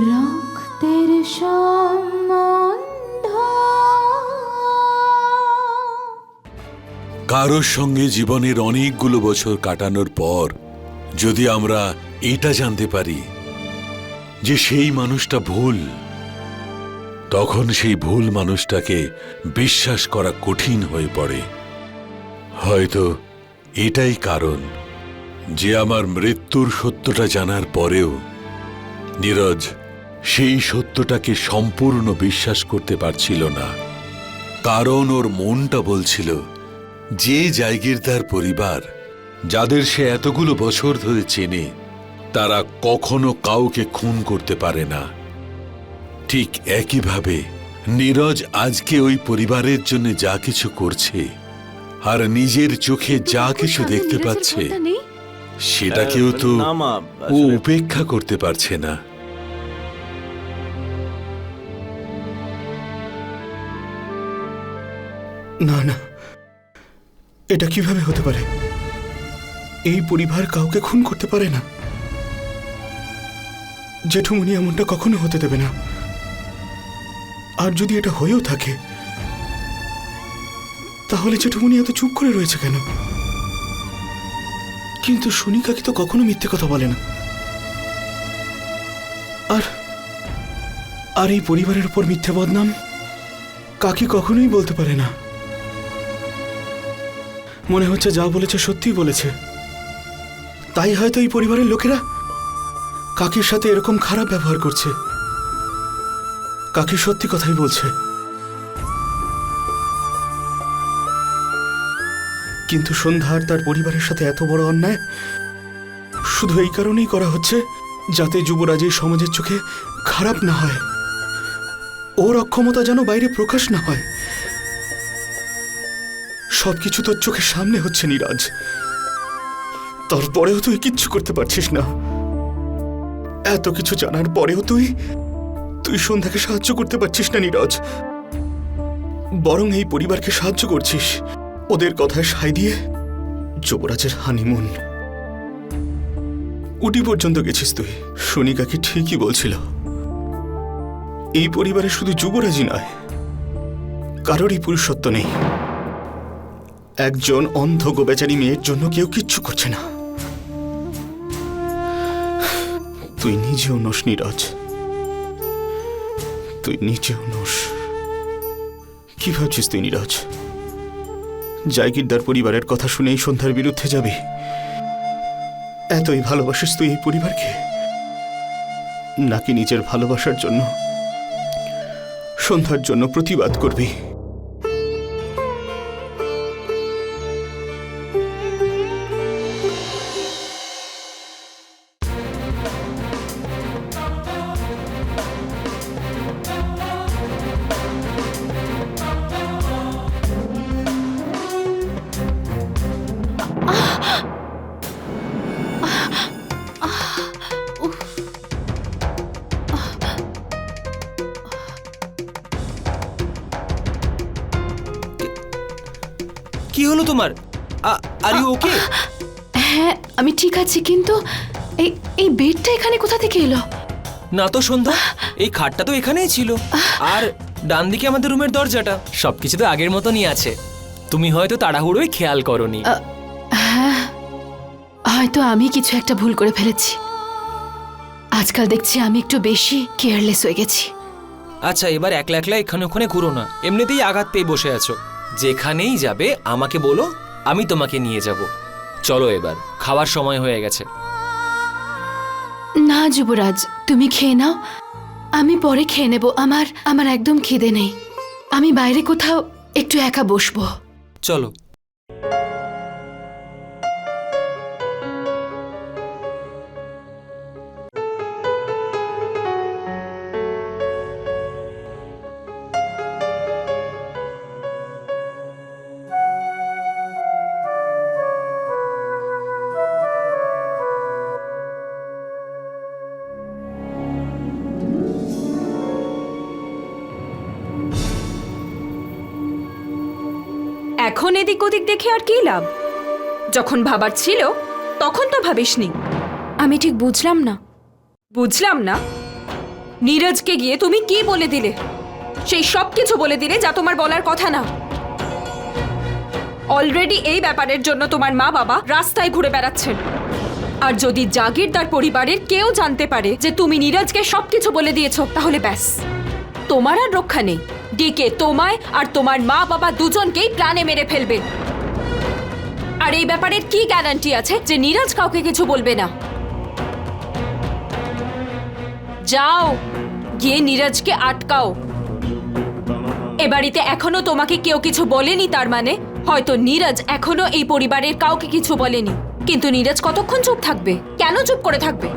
রক্তের সম্বন্ধ। কারোর সঙ্গে জীবনের অনেকগুলো বছর কাটানোর পর যদি আমরা এটা জানতে পারি যে সেই মানুষটা ভুল, তখন সেই ভুল মানুষটাকে বিশ্বাস করা কঠিন হয়ে পড়ে। হয়তো এটাই কারণ যে আমার মৃত্যুর সত্যটা জানার পরেও নীরজ সেই সত্যটাকে সম্পূর্ণ বিশ্বাস করতে পারছিল না। কারণ ওর মনটা বলছিল যে জায়গিরদার পরিবার যাদের সে এতগুলো বছর ধরে চেনে তারা কখনো কাউকে খুন করতে পারে না। ঠিক একইভাবে নীরজ আজকে ওই পরিবারের জন্য যা কিছু করছে আর নিজের চোখে যা কিছু দেখতে পাচ্ছে সেটাকেও তো ও উপেক্ষা করতে পারছে না। না না। এটা কীভাবে হতে পারে? এই পরিবার কাউকে খুন করতে পারে না। জেঠুমনি এমনটা কখনো হতে দেবে না। আর যদি এটা হয়েও থাকে, তাহলে জেঠুমনি এত চুপ করে রয়েছে কেন? কিন্তু সুনিকা কি তো কখনো মিথ্যে কথা বলে না? আর আর এই পরিবারের উপর মিথ্যে বদনাম কাকি কখনোই বলতে পারে না? মনে হচ্ছে যা বলেছে সত্যিই বলেছে। তাই হয়তো এই পরিবারের লোকেরা কাকির সাথে এরকম খারাপ ব্যবহার করছে। কাকি সত্যি কথাই বলছে। কিন্তু সন্ধ্যার তার পরিবারের সাথে এত বড় অন্যায় শুধু এই কারণেই করা হচ্ছে যাতে যুবরাজ এই সমাজের চোখে খারাপ না হয়। ওর অক্ষমতা যেন বাইরে প্রকাশ না হয়। সবকিছু তোর চোখের সামনে হচ্ছে নিরাজ। তারপরেও তুই কিচ্ছু করতে পারছিস না। এত কিছু জানার পরেও তুই তুই সন্ধ্যাকে সাহায্য করতে পারছিস না নীরজ। বরং এই পরিবারকে সাহায্য করছিস। ওদের কথায় সায় দিয়ে যুবরাজের হানিমুন উটি পর্যন্ত গেছিস তুই, সনিকা ঠিকই বলছিল। এই পরিবারে শুধু যুবরাজই নয়, কারোরই পুরুষত্ব নেই। একজন অন্ধ গোবেচারি মেয়ের জন্য কেউ কিচ্ছু করছে না। তুই নিজেও নোস নীরজ। তুই নিজেও নোস। কি ভাবছিস তুই নীরজ? জায়গিরদার পরিবারের কথা শুনেই সন্ধ্যার বিরুদ্ধে যাবি? এতই ভালোবাসিস তুই এই পরিবারকে? নাকি নিজের ভালোবাসার জন্য? সন্ধ্যার জন্য প্রতিবাদ করবি? তোমার? আর ইউ ওকে হ্যাঁ আমি ঠিক আছি কিন্তু এই এই বেডটা এখানে কোথা থেকে এলো? না তো সন্ধ্যা এই খাটটা তো এখানেই ছিল। আর ডান দিকে আমাদের রুমের দরজাটা সবকিছু তো আগের মতনই আছে। তুমি হয়তো তাড়াহুড়োই খেয়াল করনি। হ্যাঁ হয়তো আমি কিছু একটা ভুল করে ফেলেছি। আজকাল দেখছি আমি একটু বেশি কেয়ারলেস হয়ে গেছি। আচ্ছা এবার একলা একলা এখানে ওখানে ঘুরো না। এমনিতেই আঘাত পেয়ে বসে আছো। যেখানেই যাবে আমাকে বলো আমি তোমাকে নিয়ে যাব। চলো এবার খাওয়ার সময় হয়ে গেছে। না যুবরাজ তুমি খেয়ে নাও। আমি পরে খেয়ে নেব আমার আমার একদম খিদে নেই। আমি বাইরে কোথাও একটু একা বসবো। চলো। এখন এদিক ওদিক দেখে আর কি লাভ? যখন ভাবার ছিল, তখন তো ভাবিসনি। আমি ঠিক বুঝলাম না। বুঝলাম না? নীরজকে গিয়ে তুমি কি বলে দিলে? সেই সব কিছু বলে দিলে যা তোমার বলার কথা না। অলরেডি এই ব্যাপারের জন্য তোমার মা বাবা রাস্তায় ঘুরে বেড়াচ্ছেন। আর যদি জাগিরদার পরিবারের কেউ জানতে পারে যে তুমি নীরজকে সবকিছু বলে দিয়েছ, তাহলে ব্যাস। তোমার আর রক্ষা নেই। ডিকে তোমায় আর তোমার মা বাবা দুজনকেই প্রাণে মেরে ফেলবে। আর এই ব্যাপারের কি গ্যারান্টি আছে যে নীরজ কাউকে কিছু বলবে না? যাও, গিয়ে নীরজকে আটকাও। এ বাড়িতে এখনও তোমাকে কেউ কিছু বলেনি তার মানে? হয়তো নীরজ এখনও এই পরিবারের কাউকে কিছু বলেনি। কিন্তু নীরজ কতক্ষণ চুপ থাকবে? কেন চুপ করে থাকবে?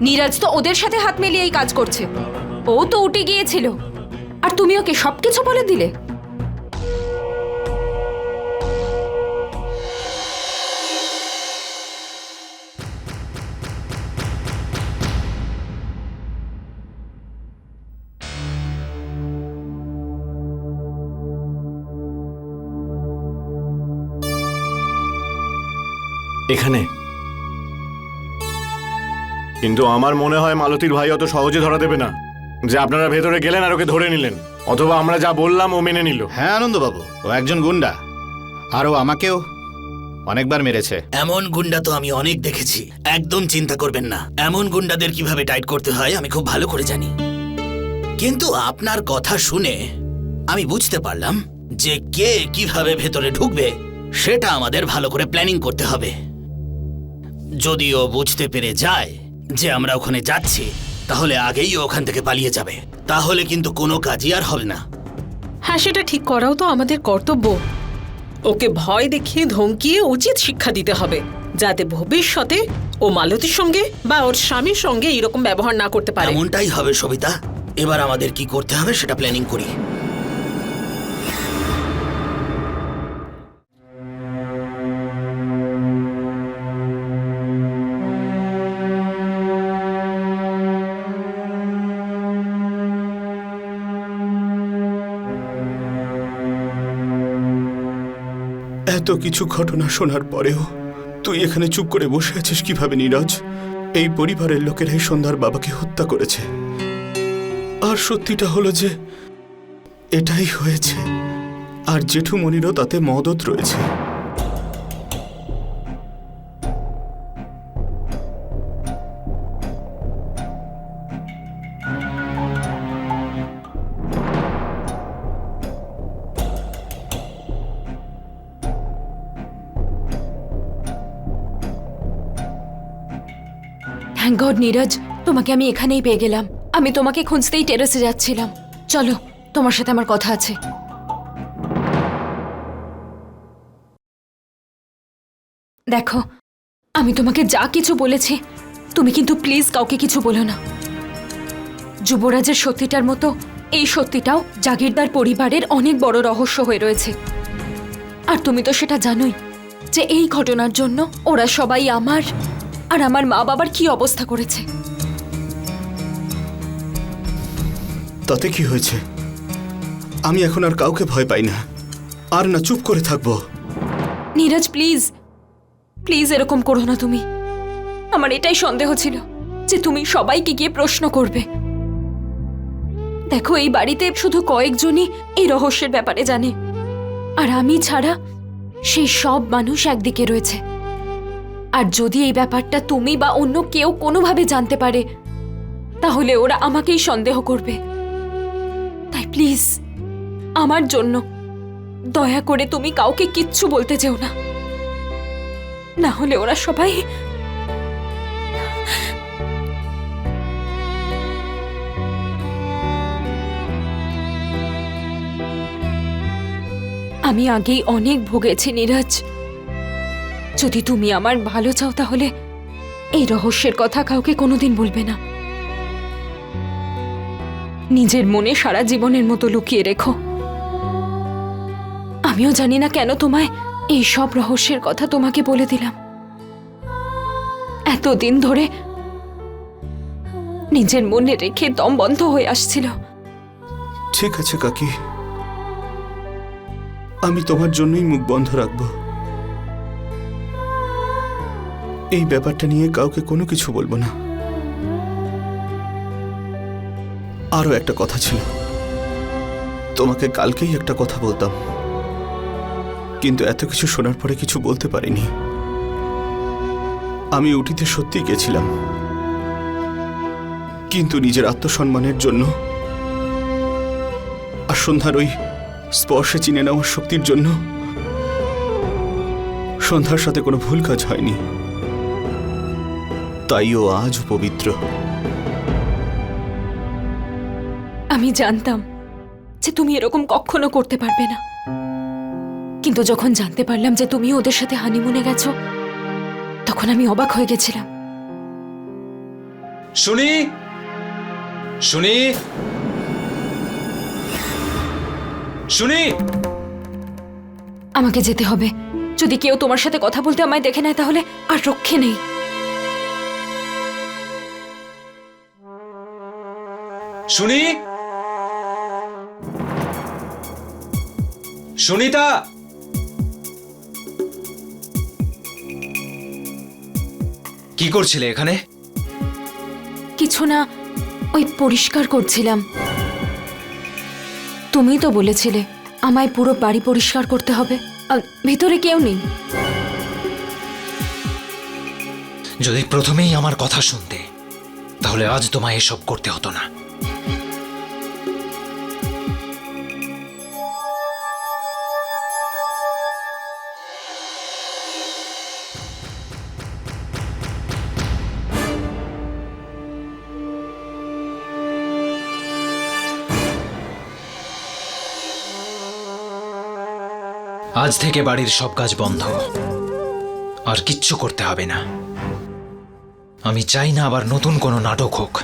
নীরজ তো ওদের সাথে হাত মিলিয়েই কাজ করছে। ও তো উঠে গিয়েছিল। আর তুমি ওকে সবকিছু বলে দিলে? এখানে। কিন্তু আমার মনে হয় মালতীর ভাই অত সহজে ধরা দেবে না। যে আপনারা ভেতরে গেলেন আর ওকে ধরে নিলেন। অথবা আমরা যা বললাম ও মেনে নিল। হ্যাঁ আনন্দবাবু ও একজন গুন্ডা। আর ও আমাকেও অনেকবার মেরেছে। এমন গুন্ডা তো আমি অনেক দেখেছি। একদম চিন্তা করবেন না। এমন গুন্ডাদের কীভাবে টাইট করতে হয় আমি খুব ভালো করে জানি। কিন্তু আপনার কথা শুনে আমি বুঝতে পারলাম যে কে কীভাবে ভেতরে ঢুকবে সেটা আমাদের ভালো করে প্ল্যানিং করতে হবে। যদিও বুঝতে পেরে যায় যে আমরা ওখানে যাচ্ছি তাহলে আগেই ও ওখান থেকে পালিয়ে যাবে। তাহলে কিন্তু কোনো কাজই আর হবে না। হ্যাঁ সেটা ঠিক করাও তো আমাদের কর্তব্য। ওকে ভয় দেখিয়ে ধমকিয়ে উচিত শিক্ষা দিতে হবে যাতে ভবিষ্যতে ও মালতীর সঙ্গে বা ওর স্বামীর সঙ্গে এরকম ব্যবহার না করতে পারে। এমনটাই হবে সবিতা। এবার আমাদের কি করতে হবে সেটা প্ল্যানিং করি। কিছু ঘটনা শোনার পরেও তুই এখানে চুপ করে বসে আছিস কীভাবে, নীরজ? এই পরিবারের লোকেরাই সন্ধ্যার বাবাকে হত্যা করেছে। আর সত্যিটা হলো যে, এটাই হয়েছে। আর জেঠুমণিরও তাতে মদত রয়েছে। গড নীরজ, তোমাকে আমি এখানেই পেয়ে গেলাম। আমি তোমাকে খুঁজতেই টেরেসে যাচ্ছিলাম। চলো, তোমার সাথে আমার কথা আছে। দেখো, আমি তোমাকে যা কিছু বলেছি, তুমি কিন্তু প্লিজ কাউকে কিছু বলো না। যুবরাজের সত্যিটার মতো, এই সত্যিটাও জাগিরদার পরিবারের অনেক বড় রহস্য হয়ে রয়েছে। আর তুমি তো সেটা জানোই যে এই ঘটনার জন্য ওরা সবাই আমার আর আমার মা বাবার কি অবস্থা করেছে? তাতে কি হয়েছে? আমি এখন আর কাউকে ভয় পাই না। আর না চুপ করে থাকব। নীরজ প্লিজ। প্লিজ এরকম করো না তুমি। আমার এটাই সন্দেহ ছিল যে তুমি সবাইকে গিয়ে প্রশ্ন করবে। দেখো এই বাড়িতে শুধু কয়েকজনই এই রহস্যের ব্যাপারে জানে। আর আমি ছাড়া সেই সব মানুষ একদিকে রয়েছে। আর যদি এই ব্যাপারটা তুমি বা অন্য কেউ কোনোভাবে জানতে পারে, তাহলে ওরা আমাকেই সন্দেহ করবে। তাই প্লিজ, আমার জন্য দয়া করে তুমি কাউকে কিচ্ছু বলতে যেও না। না হলে ওরা সবাই আমি আগেই অনেক ভুগেছি নীরজ। যদি তুমি আমার ভালো চাও তাহলে এই রহস্যের কথা কাউকে কোনোদিন বলবে না। নিজের মনে সারা জীবনের মতো লুকিয়ে রেখো। আমিও জানি না কেন তোমায় এই সব রহস্যের কথা তোমাকে বলে দিলাম। এতদিন ধরে নিজের মনে রেখে দম বন্ধ হয়ে আসছিল। ঠিক আছে, কাকি। আমি তোমার জন্যই মুখ বন্ধ রাখব। এই ব্যাপারটা নিয়ে কাউকে কোনো কিছু বলব না। আরও একটা কথা ছিল। তোমাকে কালকেই একটা কথা বলতাম। কিন্তু এত কিছু শোনার পরে কিছু বলতে পারিনি। আমি উটিতে সত্যি গেছিলাম। কিন্তু নিজের আত্মসম্মানের জন্য আর সন্ধ্যার ওই স্পর্শে চিনে নেওয়ার শক্তির জন্য সন্ধ্যার সাথে কোনো ভুল কাজ হয়নি। তাই ও আজ পবিত্র। আমি জানতাম যে তুমি এরকম কখনো করতে পারবে না। কিন্তু যখন জানতে পারলাম যে তুমি ওদের সাথে হানিমুনে গেছো তখন আমি অবাক হয়ে গেছিলাম। শুনি? শুনি? শুনি? আমাকে যেতে হবে। যদি কেউ তোমার সাথে কথা বলতে আমায় দেখে নেয় তাহলে আর রক্ষে নেই। শুনি? সুনিতা? কি করছিলে এখানে? কিছু না ওই পরিষ্কার করছিলাম। তুমিই তো বলেছিলে আমায় পুরো বাড়ি পরিষ্কার করতে হবে ভিতরে কেউ নেই। যদি প্রথমেই আমার কথা শুনতে তাহলে আজ তোমায় এসব করতে হতো না। আজ থেকে বাড়ির সব কাজ বন্ধ। আর কিচ্ছু করতে হবে না। আমি চাই না আবার নতুন কোনো নাটক হোক।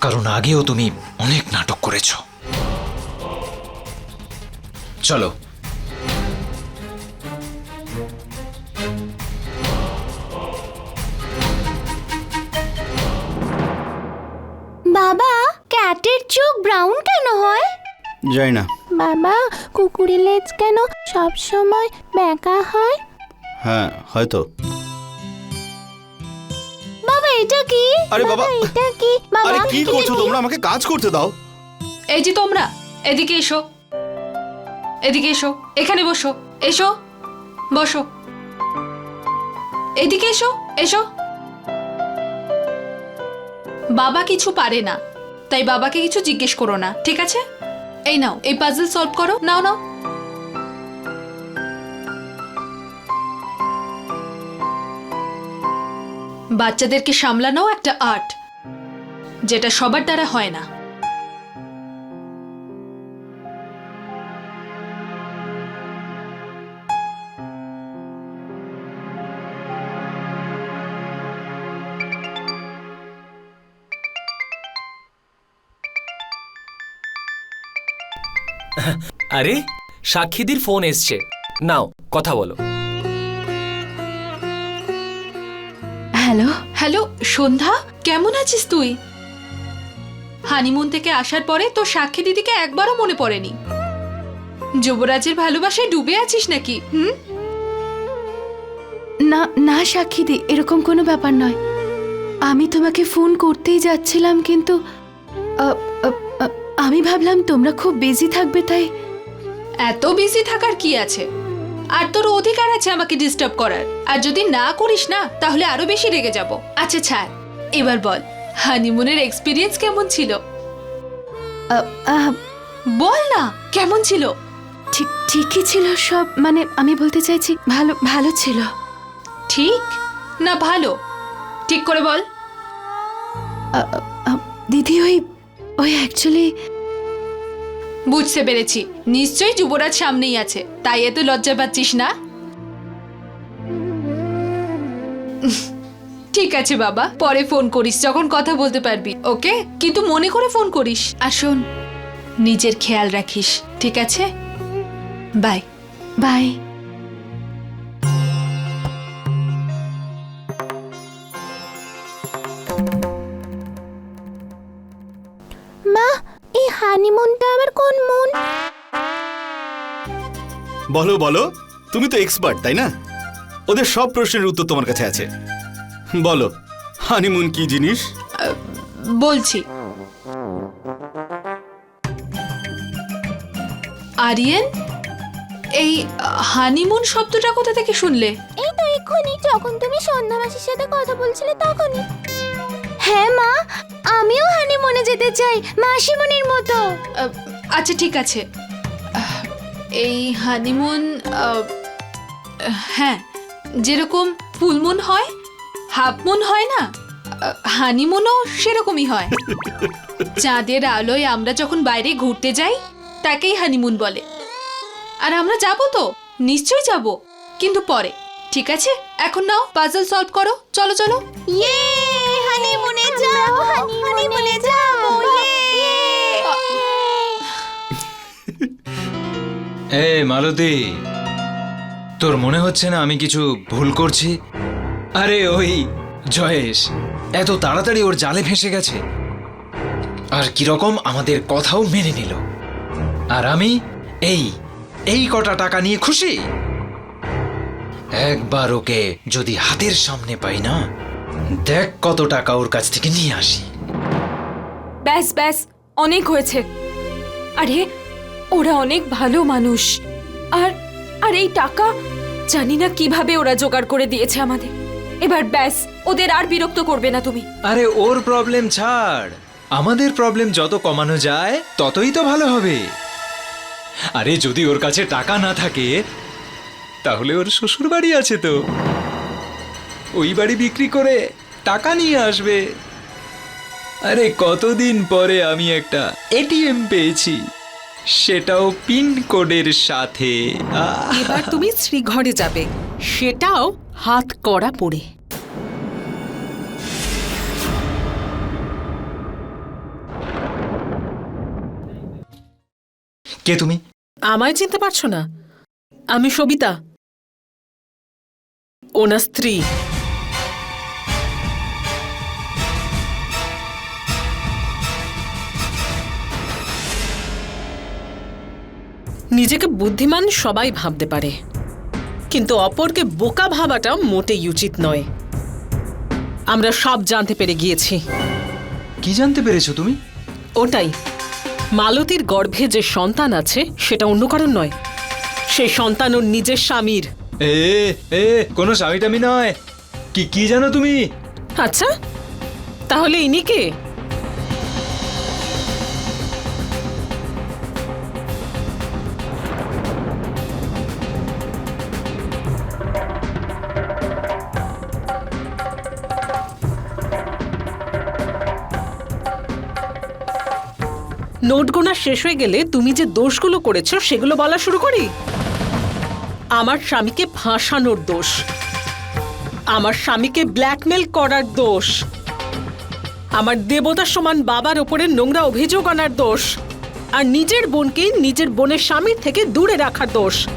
কারণ আগেও তুমি অনেক নাটক করেছ। চলো। বাবা, ক্যাটের চোখ ব্রাউন কেন হয়? যাই না। বাবা কুকুরের লেজ কেন সব সময় বেঁকা হয়? হ্যাঁ হয়তো। বাবা এটা কি? আরে বাবা এটা কি? বাবা আরে কি করছ তোমরা? আমাকে কাজ করতে দাও। এই যে তোমরা এদিকে এসো। এদিকে এসো। এখানে বসো। এসো। বসো। এদিকে এসো। এসো। বাবা কিছু পারে না। তাই বাবাকে কিছু জিজ্ঞেস করো না ঠিক আছে? এই নাও, এই পাজল সলভ করো, নাও নাও। বাচ্চাদেরকে সামলানো একটা আর্ট যেটা সবার দ্বারা হয় না। আরে সাক্ষীদির ফোন এসছে। নাও কথা বলো। হ্যালো হ্যালো সন্ধ্যা কেমন আছিস তুই? হানিমুন থেকে আসার পরে তোর সাক্ষী দিদিকে একবারও মনে পড়েনি। যুবরাজের ভালোবাসায় ডুবে আছিস নাকি হুম? না না সাক্ষীদি এরকম কোনো ব্যাপার নয়। আমি তোমাকে ফোন করতেই যাচ্ছিলাম কিন্তু আমি ভাবলাম তোমরা খুব বিজি থাকবে তাই এত বিজি থাকার কি আছে? আর তোর অধিকার আছে আমাকে ডিস্টার্ব করার। আর যদি না করিস না তাহলে আরও বেশি রেগে যাব। আচ্ছা ছাড়। এবার বল হানিমুনের এক্সপিরিয়েন্স কেমন ছিল? বল না কেমন ছিল? ঠিক ঠিকই ছিল সব মানে আমি বলতে চাইছি ভালো ভালো ছিল। ঠিক? না ভালো। ঠিক করে বল। দিদি ওই ওই অ্যাকচুয়ালি বুঝতে পেরেছি। নিশ্চয়ই যুবরাজ সামনেই আছে। তাই এত লজ্জা পাচ্ছিস না? ঠিক আছে বাবা, পরে ফোন করিস, যখন কথা বলতে পারবি, ওকে? কিন্তু মনে করে ফোন করিস। আর শোন, নিজের খেয়াল রাখিস, ঠিক আছে? বাই। বাই। বলো বলো। তুমি তো এক্সপার্ট তাই না? ওদের সব প্রশ্নের উত্তর তোমার কাছে আছে। বলো হানিমুন কি জিনিস? বলছি। আরিয়েন এই হানিমুন শব্দটা কোথা থেকে শুনলে? এই তো এক্ষুনি যখন তুমি সন্ধ্যাবাসীর সাথে কথা বলছিলে তখনই। হ্যাঁ মা আমিও হানিমুনে যেতে চাই মাসিমণির মতো। আচ্ছা ঠিক আছে। এই হানিমুন হ্যাঁ যেরকম ফুলমুন হয় হাফমুন হয় না হানিমুনও সেরকমই হয়। চাঁদের আলোয় আমরা যখন বাইরে ঘুরতে যাই তাকেই হানিমুন বলে। আর আমরা যাব তো নিশ্চয়ই যাব কিন্তু পরে ঠিক আছে? এখন নাও পাজল সলভ করো চলো চলো। ইয়ে হানিমুনে যাব হানিমুনে যাব এ মালতী তোর মনে হচ্ছে না আমি কিছু ভুল করছি? আরে, ওই জয়েশ, এত তাড়াতাড়ি ওর জালে ফেসে গেছে। আর কীরকম আমাদের কথাও মেনে নিল। আর আমি এই এই কটা টাকা নিয়ে খুশি? একবার ওকে যদি হাতের সামনে পাই না, দেখ কত টাকা ওর কাছ থেকে নিয়ে আসি। ব্যাস ব্যাস, অনেক হয়েছে। আরে ওরা অনেক ভালো মানুষ। আর আর এই টাকা? জানি না কীভাবে ওরা জোগাড় করে দিয়েছে আমাদের। এবার ব্যাস, ওদের আর বিরক্ত করবে না তুমি। আরে, ওর প্রবলেম ছাড়। আমাদের প্রবলেম যত কমানো যায়, ততই তো ভালো হবে। আরে, যদি ওর কাছে টাকা না থাকে, তাহলে ওর শ্বশুর বাড়ি আছে তো। ওই বাড়ি বিক্রি করে টাকা নিয়ে আসবে। আরে, কতদিন পরে আমি একটা এটিএম পেয়েছি। সেটাও পিন কোডের সাথে। এবার তুমি শ্রীঘরে যাবে। সেটাও হাত করা পড়ে কে তুমি? আমায় চিনতে পারছ না? আমি সবিতা। ওনার স্ত্রী। নিজেকে বুদ্ধিমান সবাই ভাবতে পারে। কিন্তু অপরকে বোকা ভাবাটা মোটেই উচিত নয়। আমরা সব জানতে পেরে গিয়েছি। কি জানতে পেরেছ তুমি? ওটাই। মালতীর গর্ভে যে সন্তান আছে সেটা অন্য কারণ নয়। সেই সন্তান ওর নিজের স্বামীর। এ এ কোনো স্বামী টামি নয়। কি কি জানো তুমি? আচ্ছা তাহলে ইনি কে? নোট গোনা শেষ হয়ে গেলে তুমি যে দোষগুলো করেছ, সেগুলো বলা শুরু করি। আমার স্বামীকে ফাঁসানোর দোষ। আমার স্বামীকে ব্ল্যাকমেল করার দোষ। আমার দেবতার সমান বাবার ওপরে নোংরা অভিযোগ আনার দোষ। আর নিজের বোনকে নিজের বোনের স্বামীর থেকে দূরে রাখার দোষ।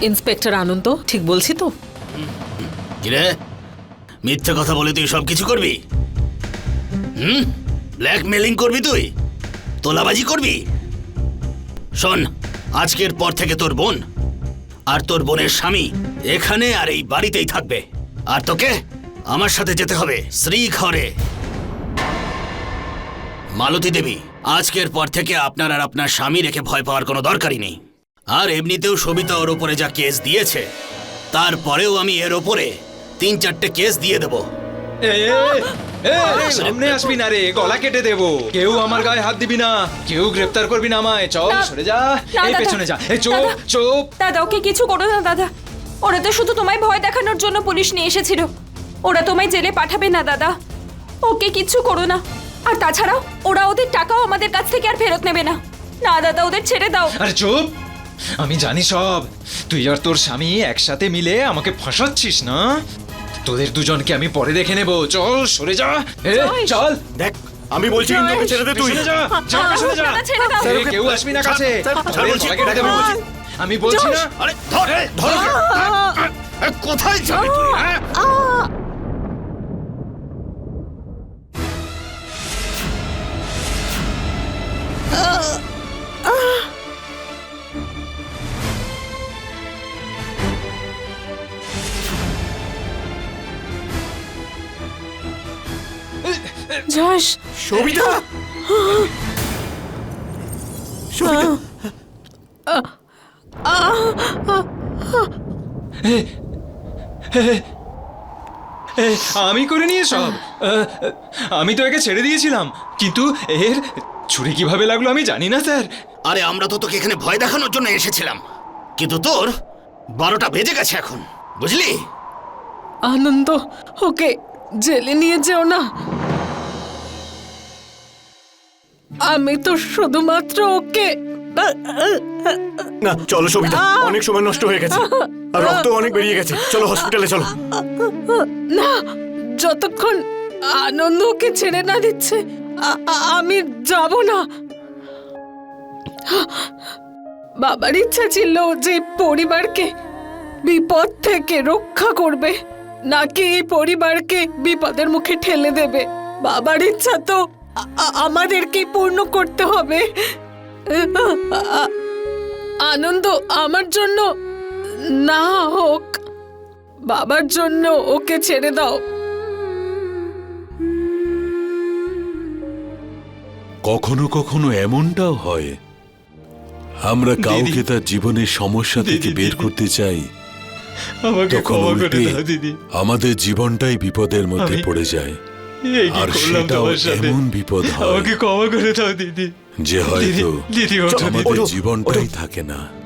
ইন্সপেক্টর আনন্দ, ঠিক বলছি তো? কিরে? মিথ্যে কথা বলে তুই সব কিছু করবি? হুম? ব্ল্যাকমেলিং করবি তুই? তোলাবাজি করবি? শোন, আজকের পর থেকে তোর বোন আর তোর বোনের স্বামী এখানে আর এই বাড়িতেই থাকবে। আর তোকে আমার সাথে যেতে হবে শ্রী ঘরে মালতী দেবী, আজকের পর থেকে আপনার আর আপনার স্বামী রেখে ভয় পাওয়ার কোনো দরকারই নেই। আর এমনিতেও সবিতা ওর ওপরে যা কেস দিয়েছে, তারপরেও আমি এর ওপরে তিন চারটে কেস দিয়ে দেব। সামনে আসবি না রে গলা কেটে দেবো। কেউ আমার গায়ে হাত দিবি না কেউ গ্রেফতার করবি না আমায়। চল সরে যা। এই পেছনে যা। এই চুপ দাদা। চুপ। দাদা ওকে কিছু করো না দাদা। ওরা তো শুধু তোমায় ভয় দেখানোর জন্য পুলিশ নিয়ে এসেছিল। ওরা তোমায় জেলে পাঠাবে না দাদা। ওকে কিচ্ছু করো না। আর তাছাড়াও ওরা ওদের টাকাও আমাদের কাছ থেকে আর ফেরত নেবে না। না দাদা ওদের ছেড়ে দাও। আরে চুপ! আমি জানি সব। তুই আর তোর স্বামী একসাথে মিলে আমাকে ফাঁসাচ্ছিস না? তোদের দুজনকে আমি পরে দেখে নেব। চল সরে যা। এ, চল। দেখ আমি বলছি ইন্দ্রকে ছেড়ে দে তুই। পেছনে যা যা পেছনে যা। দাদা, ছেড়ে দাও। এ, কেউ আসবি না কাছে। বলছি। বলছি। আমি বলছি না। আরে ধর ধর। কোথায় যাবি তুই যশ সবিতা! সবিতা! আমি করে নিয়ে সব। আমি তো একে ছেড়ে দিয়েছিলাম কিন্তু এর ছুরি কীভাবে লাগল আমি জানি না স্যার। আরে আমরা তো তোকে এখানে ভয় দেখানোর জন্য এসেছিলাম। কিন্তু তোর বারোটা বেজে গেছে এখন বুঝলি? আনন্দ ওকে জেলে নিয়ে যেও না। আমি তো শুধুমাত্র ওকে না চলো সবিতা অনেক সময় নষ্ট হয়ে গেছে। আর রক্ত অনেক বেরিয়ে গেছে। চলো হসপিটালে চলো। না যতক্ষণ আনন্দ ওকে ছেড়ে না দিচ্ছে আমি যাব না। বাবার ইচ্ছা ছিল যে পরিবারকে বিপদ থেকে রক্ষা করবে নাকি এই পরিবারকে বিপদের মুখে ঠেলে দেবে? বাবার ইচ্ছা তো আমাদেরকেই পূর্ণ করতে হবে। আনন্দ আমার জন্য না হোক বাবার জন্য ওকে ছেড়ে দাও। কখনো কখনো এমনটাও হয়। আমরা কাউকে তার জীবনের সমস্যা থেকে বের করতে চাই। আমাকে তখন ক্ষমা করে উল্টে দাও দিদি। আমাদের জীবনটাই বিপদের মধ্যে পড়ে যায়। আর সেটাও এমন বিপদ হয় আমাকে ক্ষমা করে দাও দিদি। যে হয়তো আমাদের জীবনটাই থাকে না।